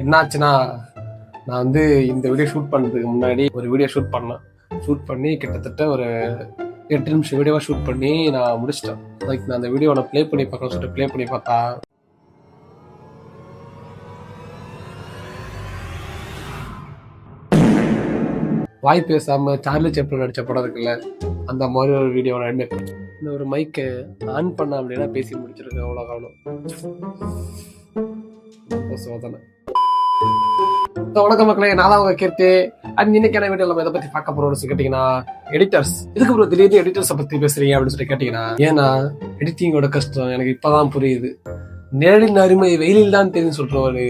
என்னாச்சுன்னா நான் வந்து இந்த வீடியோ ஷூட் பண்ணுறதுக்கு முன்னாடி ஒரு வீடியோ ஷூட் பண்ணேன். ஷூட் பண்ணி கிட்டத்தட்ட ஒரு எட்டு நிமிஷம் வீடியோவாக ஷூட் பண்ணி நான் முடிச்சிட்டேன். லைக் நான் அந்த வீடியோவை ப்ளே பண்ணி பார்க்கணும்னு சொல்லிட்டு ப்ளே பண்ணி பார்த்தா வாய் பேசாமல் சார்லி செப்டர் நடித்த படம் இருக்குல்ல அந்த மாதிரி ஒரு வீடியோ நான் இந்த ஒரு மைக்கை ஆன் பண்ண அப்படின்னா பேசி முடிச்சிருக்கேன் அவ்வளோ காணும் ரொம்ப சோதனை. So, வணக்கம் மக்களே நான் தான் உங்க அண்ட் இன்னைக்கான வீடியோ நம்ம இதை பத்தி பார்க்க போறோம்னு கேட்டீங்கன்னா எடிட்டர்ஸ் இதுக்கு அப்புறம் திடீர்னு எடிட்டர்ஸை பத்தி பேசுறீங்க அப்படின்னு சொல்லி கேட்டீங்கன்னா ஏன்னா எடிட்டிங்கோட கஷ்டம். எனக்கு இப்பதான் புரியுது. நேரின் அருமை வெயிலில் தான் தெரியும் சொல்ற ஒரு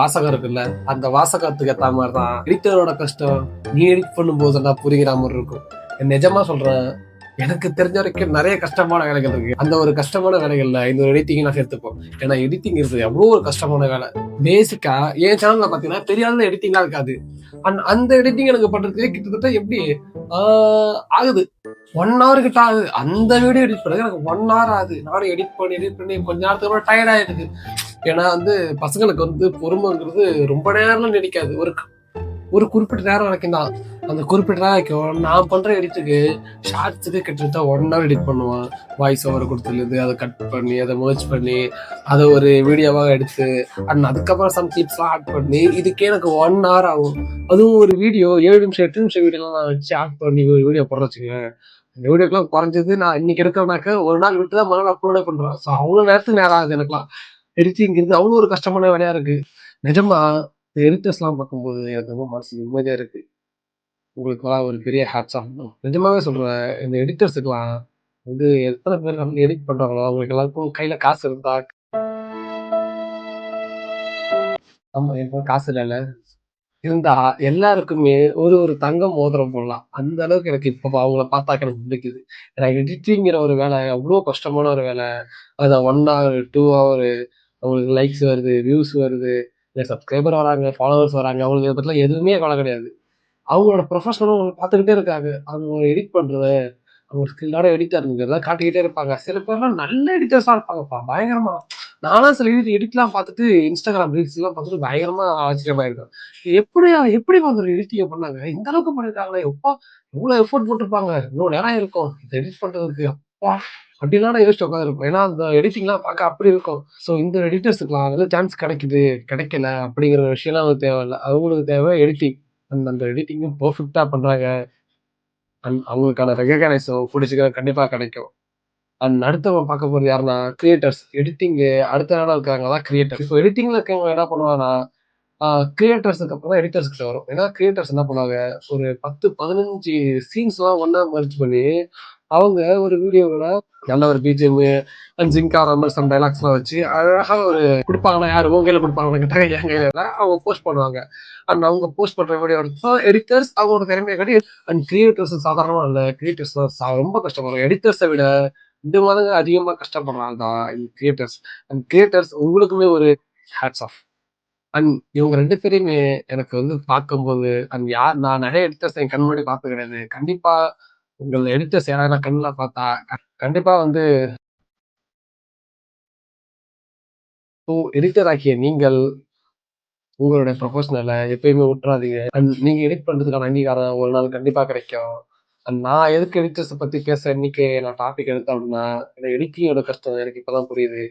வாசகம் இருக்குல்ல அந்த வாசகத்துக்கு ஏத்த மாதிரி தான் எடிட்டரோட கஷ்டம். நீ எடிட் பண்ணும் நான் புரிகிற மாதிரி இருக்கும். நிஜமா சொல்றேன் எனக்கு தெரிஞ்ச வரைக்கும் நிறைய கஷ்டமான வேலைகள் இருக்கு. அந்த ஒரு கஷ்டமான வேலைகள்ல இந்த ஒரு எடிட்டிங் நான் சேர்த்துப்போம். ஏன்னா எடிட்டிங் இருக்குது எவ்வளோ ஒரு கஷ்டமான வேலை. பேசிக்கா என் சேனல்ல பாத்தீங்கன்னா தெரியாத எடிட்டிங்லாம் இருக்காது. அண்ட் அந்த எடிட்டிங் எனக்கு பண்றதுக்கு கிட்டத்தட்ட எப்படி ஆஹ், ஆகுது. ஒன் ஹவர் கிட்ட ஆகுது. அந்த வீடியோ எடிட் பண்ணது எனக்கு ஒன் ஹவர் ஆகுது. நானும் எடிட் பண்ணி எடிட் பண்ணி கொஞ்ச நேரத்துக்கு அப்புறம் டயர்ட் ஆயிடுது. ஏன்னா வந்து பசங்களுக்கு வந்து பொறுமைங்கிறது ரொம்ப நேரம் நினைக்காது. ஒரு ஒரு குறிப்பிட்ட நேரம் வரைக்கும் தான். அந்த குறிப்பிட்ட நேரம் வரைக்கும் நான் பண்ற எடிட்டுக்கு ஷார்ட்ஸுக்கு கிட்டத்தட்ட ஒன் ஹவர் எடிட் பண்ணுவேன். வாய்ஸ் ஓவர் கொடுத்துருது அதை கட் பண்ணி அதை மர்ச் பண்ணி அதை ஒரு வீடியோவாக எடுத்து அண்ட் அதுக்கப்புறம் சம் கிளிப்ஸ்லாம் ஆட் பண்ணி இதுக்கே எனக்கு ஒன் ஹவர் ஆகும். அதுவும் ஒரு வீடியோ ஏழு நிமிஷம் எட்டு நிமிஷம் வீடியோலாம் நான் வச்சு ஆட் பண்ணி ஒரு வீடியோ போடுற வச்சுக்கோங்க இந்த வீடியோக்கெல்லாம் குறைஞ்சது நான் இன்னைக்கு எடுத்தோம்னாக்க ஒரு நாள் விட்டு தான் மறுநாள் அப்லோடே பண்ணுறேன் ஸோ அவ்வளோ நேரத்துக்கு நேரம் ஆகுது எனக்குலாம் எடிட்டிங்கிறது அவ்வளோ ஒரு கஷ்டமான வேலையாக இருக்குது நிஜமா இந்த எடிட்டர்ஸ்லாம் பார்க்கும்போது எனக்கு ரொம்ப மனசு நிம்மதியாக இருக்குது உங்களுக்குலாம் ஒரு பெரிய ஹேட்ஸ் ஆஃப் நிஜமாவே சொல்கிறேன் இந்த எடிட்டர்ஸுக்கெல்லாம் வந்து எத்தனை பேர் வந்து எடிட் பண்ணுறாங்களோ அவங்களுக்கு எல்லாருக்கும் கையில் காசு இருந்தா ஆமாம் எனக்கு காசு இல்லைல்ல. இருந்தா எல்லாருக்குமே ஒரு ஒரு தங்கம் மோதிரம் போடலாம். அந்த அளவுக்கு எனக்கு இப்போ அவங்கள பார்த்தா எனக்கு பிடிக்குது ஏன்னா எடிட்டிங்கிற ஒரு வேலை அவ்வளோ கஷ்டமான ஒரு வேலை. அது ஒன் ஹவர் டூ ஹவர் அவங்களுக்கு லைக்ஸ் வருது வியூஸ் வருது. இல்லை சப்ஸ்கிரைபர் வராங்க ஃபாலோவர்ஸ் வராங்க அவங்களுக்கு இதை பற்றிலாம் எதுவுமே கவலை கிடையாது. அவங்களோட ப்ரொஃபஷனலும் பார்த்துக்கிட்டே இருக்காங்க. அவங்க எடிட் பண்ணுறது அவங்க ஸ்கில்லான எடிட்டருங்கிறத காட்டிக்கிட்டே இருப்பாங்க. சில பேர்லாம் நல்ல எடிட்டர்ஸாக இருப்பாங்கப்பா. பயங்கரமாக நானும் சில எடிட் எடிட்லாம் பார்த்துட்டு இன்ஸ்டாகிராம் ரீல்ஸ்லாம் பார்த்துட்டு பயங்கரமா ஆச்சரியமாயிருக்கேன் எப்படி எப்படி அந்த எடிட்டிங்க பண்ணாங்க? இந்த அளவுக்கு எப்போ எப்பா இவ்வளோ எஃபோர்ட் போட்டிருப்பாங்க. இவ்வளோ நேரம் இருக்கும் இதை எடிட் பண்ணுறதுக்கு அப்படிலாம் நான் யோசிச்சு உட்காந்துருப்பேன் ஏன்னா அந்த எடிட்டிங்லாம் பார்க்க அப்படி இருக்கும். ஸோ இந்த எடிட்டர்ஸுக்குலாம் அதில் சான்ஸ் கிடைக்குது. கிடைக்கல அப்படிங்கிற விஷயம்லாம் அவங்களுக்கு தேவையில்லை. அவங்களுக்கு தேவை எடிட்டிங் அந்த அந்த எடிட்டிங்கும் பர்ஃபெக்டாக பண்ணுறாங்க அண்ட் அவங்களுக்கான ரெகனைஸும் பிடிச்சிக்க கண்டிப்பாக கிடைக்கும். அண்ட் அடுத்தவங்க பார்க்க போகிறது யாருன்னா கிரியேட்டர்ஸ் எடிட்டிங்கு அடுத்த நாளாக இருக்காங்க தான் கிரியேட்டர் இப்போ எடிட்டிங்கில் இருக்கிறவங்க என்ன பண்ணுவாங்கன்னா கிரியேட்டர்ஸுக்கு அப்புறம் தான் எடிட்டர்ஸ் கிட்ட வரும். ஏன்னா கிரியேட்டர்ஸ் என்ன பண்ணுவாங்க? ஒரு பத்து பதினஞ்சு சீன்ஸ்லாம் ஒன்றா மர்ஜ் பண்ணி அவங்க ஒரு வீடியோவில் நல்ல ஒரு பிஜிஎம் அண்ட் ஜிங்கா ஆகிற மாதிரி சம் டைலாக்ஸ்லாம் வச்சு அழகாக ஒரு கொடுப்பாங்கன்னா யார்? உங்க கையில் கொடுப்பாங்கன்னு கேட்டால் என் கையில் இல்லை. அவங்க போஸ்ட் பண்ணுவாங்க. அண்ட் அவங்க போஸ்ட் பண்ணுற வீடியோ எடுத்து எடிட்டர்ஸ் அவங்களோட திறமையை காட்டி அண்ட் கிரியேட்டர்ஸ் சாதாரணமாக இல்லை கிரியேட்டர்ஸ் ரொம்ப கஷ்டப்படுறாங்க எடிட்டர்ஸை விட இந்த மாதிரி அதிகமாக கஷ்டப்படுறாங்க தான் கிரியேட்டர்ஸ் அண்ட் கிரியேட்டர்ஸ் உங்களுக்குமே ஒரு ஹேட்ஸ் ஆஃப் அண்ட் இவங்க ரெண்டு பேரையுமே எனக்கு வந்து பார்க்கும்போது அண்ட் யார் நான் நிறைய எடிட்டர்ஸ் என் கண் முன்னாடி பார்த்து கிடையாது கண்டிப்பாக உங்கள் எடிட்டர்ஸ் யாராவது கண்ணில் பார்த்தா கண்டிப்பா வந்து ஸோ எடிட்டர் ஆக்கிய நீங்கள் உங்களுடைய ப்ரொஃபஷனலை எப்பயுமே விட்டுறாதீங்க அண்ட் நீங்க எடிட் பண்றதுக்கான அங்கீகாரம் ஒரு நாள் கண்டிப்பாக கிடைக்கும். அண்ட் நான் எதுக்கு எடிட்டர்ஸை பத்தி பேச இன்னைக்கு நான் டாபிக் எடுத்தேன் அப்படின்னா இந்த எடிட்டிங்கோட கஷ்டம் எனக்கு இப்பதான் புரியுது.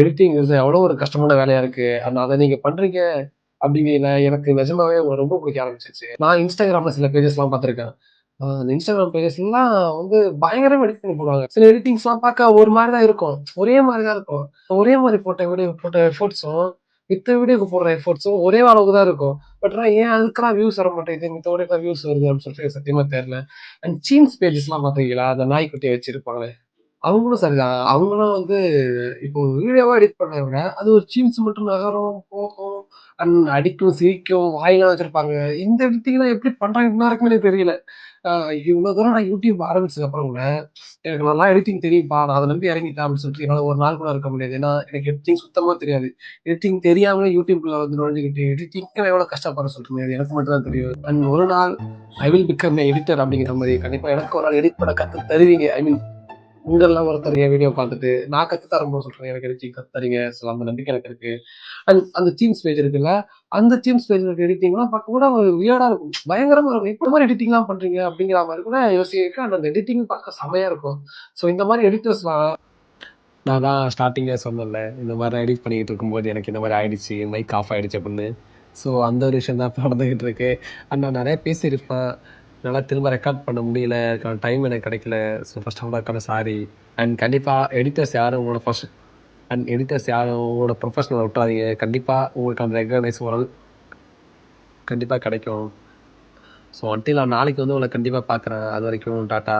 எடிட்டிங் எவ்வளோ ஒரு கஷ்டமான வேலையா இருக்கு. அண்ட் அதை நீங்க பண்றீங்க அப்படிங்கிறதுல எனக்கு நிஜமாவே ரொம்ப பிடிக்க ஆரம்பிச்சிச்சு. நான் இன்ஸ்டாகிராம்ல சில பேஜஸ்லாம் பார்த்துருக்கேன். அந்த இன்ஸ்டாகிராம் பேஜஸ்லாம் வந்து பயங்கரமா எடிட் பண்ணி போடுவாங்க. சில எடிட்டிங்ஸ்லாம் பார்க்க ஒரு மாதிரி தான் இருக்கும். ஒரே மாதிரி தான் இருக்கும். ஒரே மாதிரி போட்ட வீடியோ போட்ட எஃபோர்ட்ஸும் மித்த வீடியோக்கு போடுற எஃபோர்ட்ஸும் ஒரே அளவுக்கு தான் இருக்கும். பட் ஆனால் ஏன் அதுக்கெல்லாம் வியூஸ் வர மாட்டேங்குது மித்த வீடியோக்கெல்லாம் வியூஸ் வருது அப்படின்னு சொல்லிட்டு சத்தியமாக தெரில தெரியல அண்ட் சீன்ஸ் பேஜஸ்லாம் பார்த்தீங்களா அந்த நாய்க்குட்டியை வச்சிருப்பாங்களே. அவங்களும் சரிதான். அவங்களும் வந்து இப்போ வீடியோவாக எடிட் பண்ண விட அது ஒரு சீன்ஸ் மட்டும் நகரும் போகும் அண்ட் அடிக்கும் சிரிக்கும் வாயெல்லாம் வச்சிருப்பாங்க. இந்த எடிட்டிங்லாம் எப்படி பண்ணுறாங்க இன்னும் எனக்கு தெரியல. இவ்வளோ தூரம் நான் யூடியூப் ஆரம்பிச்சதுக்கு அப்புறம் கூட எனக்கு நல்லா எடிட்டிங் தெரியும்ப்பா நான் அதை நம்பி இறங்கிட்டேன் அப்படின்னு சொல்லிட்டு என்னால் ஒரு நாள் கூட இருக்க முடியாது. ஏன்னா எனக்கு எடிட்டிங் சுத்தமாக தெரியாது. எடிட்டிங் தெரியாமலே யூடியூப்ல வந்து நுழைஞ்சிக்கிட்டு எடிட்டிங் எவ்வளோ கஷ்டப்படுற சொல்லிட்டு முடியாது. எனக்கு மட்டும் தான் தெரியும். அண்ட் ஒரு நாள் ஐ வில் பிகம் எடிட்டர் அப்படிங்கிற மாதிரி. கண்டிப்பாக எனக்கு ஒரு நாள் எடிட் பண்ண கற்று தருவீங்க. ஐ மீன் இங்கெல்லாம் ஒருத்தர் என் வீடியோ பார்த்துட்டு. நான் கற்று தரும்போது சொல்கிறேன் எனக்கு எடிட்டிங் கற்று சில ஸோ அந்த நம்பிக்கை எனக்கு இருக்கு. அண்ட் அந்த டீம்ஸ் பேஜ் இருக்குல்ல அந்த டீம்ஸ் பேஜ் இருக்க எடிட்டிங்லாம் பார்க்க கூட ஒரு வியர்டாக இருக்கும். பயங்கரமாக இருக்கும். எப்படி மாதிரி எடிட்டிங்லாம் பண்ணுறீங்க அப்படிங்கிற மாதிரி கூட யோசிக்க அந்த எடிட்டிங் பார்க்க செமையாக இருக்கும். ஸோ இந்த மாதிரி எடிட்டர்ஸ்லாம் நான் தான் ஸ்டார்டிங்கே சொன்னேன்ல இந்த மாதிரி எடிட் பண்ணிக்கிட்டு இருக்கும்போது எனக்கு இந்த மாதிரி ஆயிடுச்சு மைக் ஆஃப் ஆயிடுச்சு அப்படின்னு. ஸோ அந்த ஒரு விஷயம் தான் நடந்துக்கிட்டு இருக்கு. அண்ட் நான் நிறைய பேசியிருப்பேன். என்னால் திரும்ப ரெக்கார்ட் பண்ண முடியல அதுக்கான டைம் எனக்கு கிடைக்கல. So first of all sorry and கண்டிப்பாக எடிட்டர்ஸ் யாரும் உங்களோட ஃபர்ஸ்ட் அண்ட் எடிட்டர்ஸ் யாரும் உங்களோட ப்ரொஃபஷனலை விட்டுறாதீங்க. கண்டிப்பாக உங்களுக்கு அந்த ரெகனைஸ் ஒரு கண்டிப்பாக கிடைக்கும். ஸோ அன்டில் நான் நாளைக்கு வந்து உங்களை கண்டிப்பாக பார்க்குறேன். அது வரைக்கும் டாட்டா